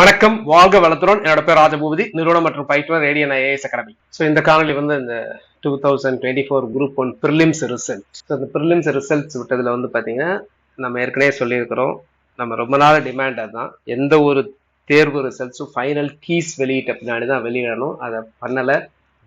வணக்கம் வாழ்க வளத்துடன். என்னோட பேர் ராஜபூபதி. நிறுவனம் மற்றும் பயிற்றுனர் ரேடியன் ஐஏஎஸ் அகாடமி ஸோ இந்த காணொலி வந்து இந்த two thousand twenty four group one prelims result so இந்த ப்ரிலிம்ஸ் ரிசல்ட்ஸ் விட்டதில் வந்து பார்த்தீங்கன்னா நம்ம ஏற்கனவே சொல்லியிருக்கிறோம். நம்ம ரொம்ப நாள் டிமாண்ட் அதுதான். எந்த ஒரு தேர்வு ரிசல்ட்ஸும் ஃபைனல் கீஸ் வெளியிட்ட பின்னாடி தான் வெளியிடணும். அதை பண்ணலை.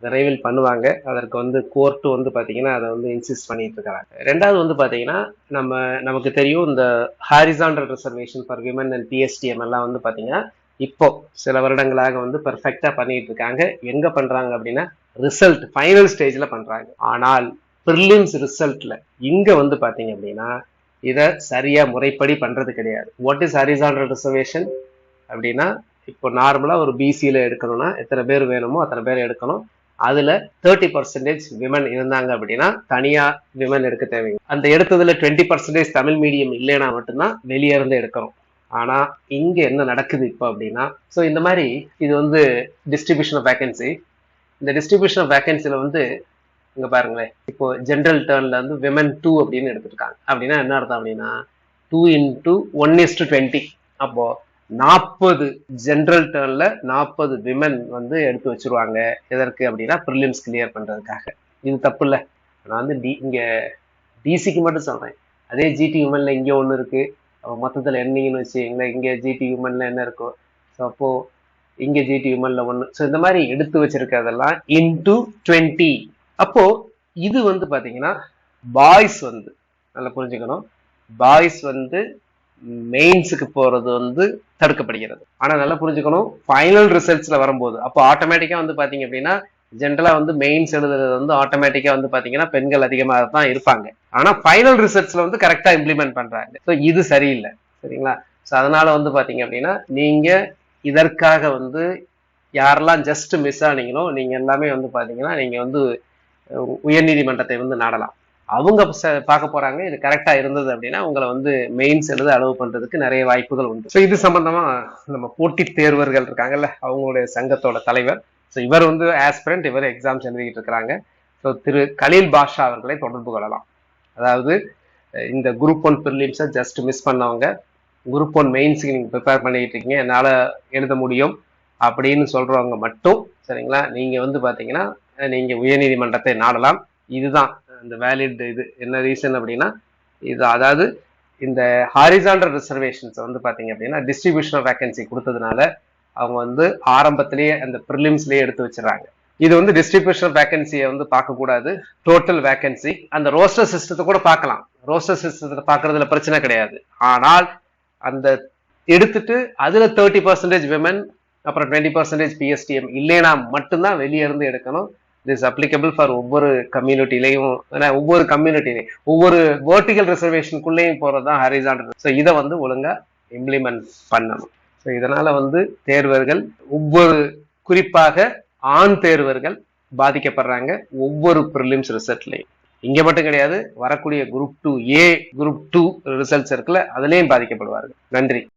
விரைவில் பண்ணுவாங்க. அதற்கு வந்து கோர்ட்டு வந்து பார்த்தீங்கன்னா அதை வந்து இன்சிஸ்ட் பண்ணிட்டு இருக்காங்க. ரெண்டாவது வந்து பார்த்தீங்கன்னா நம்ம நமக்கு தெரியும் இந்த horizontal reservation for women and PSTM எல்லாம் வந்து பார்த்தீங்கன்னா இப்போ சில வருடங்களாக வந்து பெர்ஃபெக்டா பண்ணிட்டு இருக்காங்க எங்க பண்றாங்க அப்படின்னா ரிசல்ட் ஃபைனல் ஸ்டேஜ்ல பண்றாங்க. ஆனால் ப்ரிலிம்ஸ் ரிசல்ட்ல இங்க வந்து பாத்தீங்க அப்படின்னா இதை சரியா முறைப்படி பண்றது கிடையாது. வாட் இஸ் ஹரிசான்டல் ரிசர்வேஷன் அப்படின்னா இப்போ நார்மலா ஒரு பிசியில எடுக்கணும்னா எத்தனை பேர் வேணுமோ அத்தனை பேர் எடுக்கணும். அதுல தேர்ட்டி பர்சன்டேஜ் விமன் இருந்தாங்க அப்படின்னா தனியா விமன் எடுக்க தேவைங்க அந்த எடுத்ததுல டுவெண்ட்டி பர்சன்டேஜ் தமிழ் மீடியம் இல்லைன்னா மட்டும்தான் வெளியே இருந்து எடுக்கிறோம். ஆனா இங்க என்ன நடக்குது இப்போ அப்படின்னா ஸோ இந்த மாதிரி இது வந்து டிஸ்ட்ரிபியூஷன் ஆஃப் வேகன்சி இந்த டிஸ்ட்ரிபியூஷன் ஆஃப் வேகன்சில வந்து இங்க பாருங்களேன் இப்போ ஜென்ரல் டேர்ன்ல வந்து விமன் டூ அப்படின்னு எடுத்துருக்காங்க. அப்படின்னா என்ன அர்த்தம் அப்படின்னா two into one is two twenty அப்போ நாற்பது ஜென்ரல் டேர்ன்ல நாற்பது விமன் வந்து எடுத்து வச்சிருவாங்க. எதற்கு அப்படின்னா ப்ரிலிம்ஸ் கிளியர் பண்றதுக்காக. இது தப்பு இல்லை நான் வந்து டி இங்க டிசிக்கு மட்டும் சொல்றேன். அதே ஜிடி விமன்ல இங்க ஒன்று இருக்கு. மொத்தத்தில் என்னீங்கன்னு வச்சுக்கீங்களேன் இங்கே ஜிடி ஹியூமனில் என்ன இருக்கும் ஸோ அப்போ இங்கே ஜிடி ஹியூமனில் ஒன்று ஸோ இந்த மாதிரி எடுத்து வச்சிருக்கிறதெல்லாம் இன்டூ டுவெண்ட்டி அப்போது இது வந்து பார்த்தீங்கன்னா பாய்ஸ் வந்து நல்லா புரிஞ்சுக்கணும். பாய்ஸ் வந்து மெயின்ஸுக்கு போகிறது வந்து தடுக்கப்படுகிறது. ஆனால் நல்லா புரிஞ்சுக்கணும். ஃபைனல் ரிசல்ட்ஸில் வரும்போது அப்போ ஆட்டோமேட்டிக்காக வந்து பார்த்தீங்க அப்படின்னா ஜென்ரலாக வந்து மெயின்ஸ் எழுதுறது வந்து ஆட்டோமேட்டிக்காக வந்து பார்த்தீங்கன்னா பெண்கள் அதிகமாக தான் இருப்பாங்க ஆனால் ஃபைனல் ரிசல்ட்ஸ்ல வந்து கரெக்டாக இம்ப்ளிமெண்ட் பண்ணுறாங்க ஸோ இது சரியில்லை. சரிங்களா? ஸோ அதனால வந்து பார்த்தீங்க அப்படின்னா நீங்கள் இதற்காக வந்து யாரெல்லாம் ஜஸ்ட் மிஸ் ஆனீங்களோ நீங்கள் எல்லாமே வந்து பார்த்தீங்கன்னா நீங்கள் வந்து உயர்நீதிமன்றத்தை வந்து நாடலாம். அவங்க பார்க்க போறாங்க இது கரெக்டா இருந்தது அப்படின்னா உங்களை வந்து மெயின்ஸ் எழுத அளவு பண்றதுக்கு நிறைய வாய்ப்புகள் உண்டு. ஸோ இது சம்பந்தமா நம்ம போட்டித் தேர்வர்கள் இருக்காங்கல்ல அவங்களுடைய சங்கத்தோட தலைவர் ஸோ இவர் வந்து ஆஸ்பிரண்ட் இவர் எக்ஸாம்ஸ் எழுதிக்கிட்டு இருக்கிறாங்க. ஸோ திரு கலீல் பாஷா அவர்களை தொடர்பு கொள்ளலாம். அதாவது இந்த குரூப் ஒன் ப்ரிலிம்ஸை ஜஸ்ட் மிஸ் பண்ணவங்க குரூப் ஒன் மெயின்ஸுக்கு நீங்கள் ப்ரிப்பேர் பண்ணிக்கிட்டு இருக்கீங்க என்னால் எழுத முடியும் அப்படின்னு சொல்கிறவங்க மட்டும் சரிங்களா? நீங்கள் வந்து பார்த்தீங்கன்னா நீங்கள் உயர்நீதிமன்றத்தை நாடலாம். இதுதான் இந்த வேலிட் இது. என்ன ரீசன் அப்படின்னா இது அதாவது இந்த ஹாரிசான்டல் ரிசர்வேஷன்ஸ் வந்து பார்த்தீங்க அப்படின்னா டிஸ்ட்ரிபியூஷன் ஆஃப் வேகன்சி கொடுத்ததுனால அவங்க வந்து ஆரம்பத்திலேயே அந்த ப்ரிலிம்ஸ்லேயே எடுத்து வச்சிடறாங்க. இது வந்து டிஸ்ட்ரிபியூஷன் வேகன்சியை வந்து பார்க்கக்கூடாது டோட்டல் வேகன்சி அந்த ரோஸ்டர் சிஸ்டத்தை கூட பார்க்கலாம். ரோஸ்டர் சிஸ்டத்தை பார்க்கறதுல பிரச்சனை கிடையாது. ஆனால் அந்த எடுத்துட்டு அதுல தேர்ட்டி பர்சன்டேஜ் விமன் அப்புறம் டுவெண்ட்டி பர்சன்டேஜ் பிஎஸ்டிஎம் இல்லைனா மட்டும்தான் வெளியே இருந்து எடுக்கணும். திஸ் அப்ளிகபிள் ஃபார் ஒவ்வொரு கம்யூனிட்டிலையும் ஒவ்வொரு கம்யூனிட்டிலையும் ஒவ்வொரு வேர்டிகல் ரிசர்வேஷனுக்குள்ளேயும் போகிறது தான் ஹரிசான்றது ஸோ இதை வந்து ஒழுங்காக இம்ப்ளிமெண்ட் பண்ணணும். ஸோ இதனால வந்து தேர்வர்கள் ஒவ்வொரு குறிப்பாக ஆண் தேர்வர்கள் பாதிக்கப்படுறாங்க ஒவ்வொரு ப்ரிலிம்ஸ் ரிசல்ட்லையும். இங்க மட்டும் கிடையாது வரக்கூடிய group two A group two results இருக்குல்ல அதுலேயும் பாதிக்கப்படுவார்கள். நன்றி.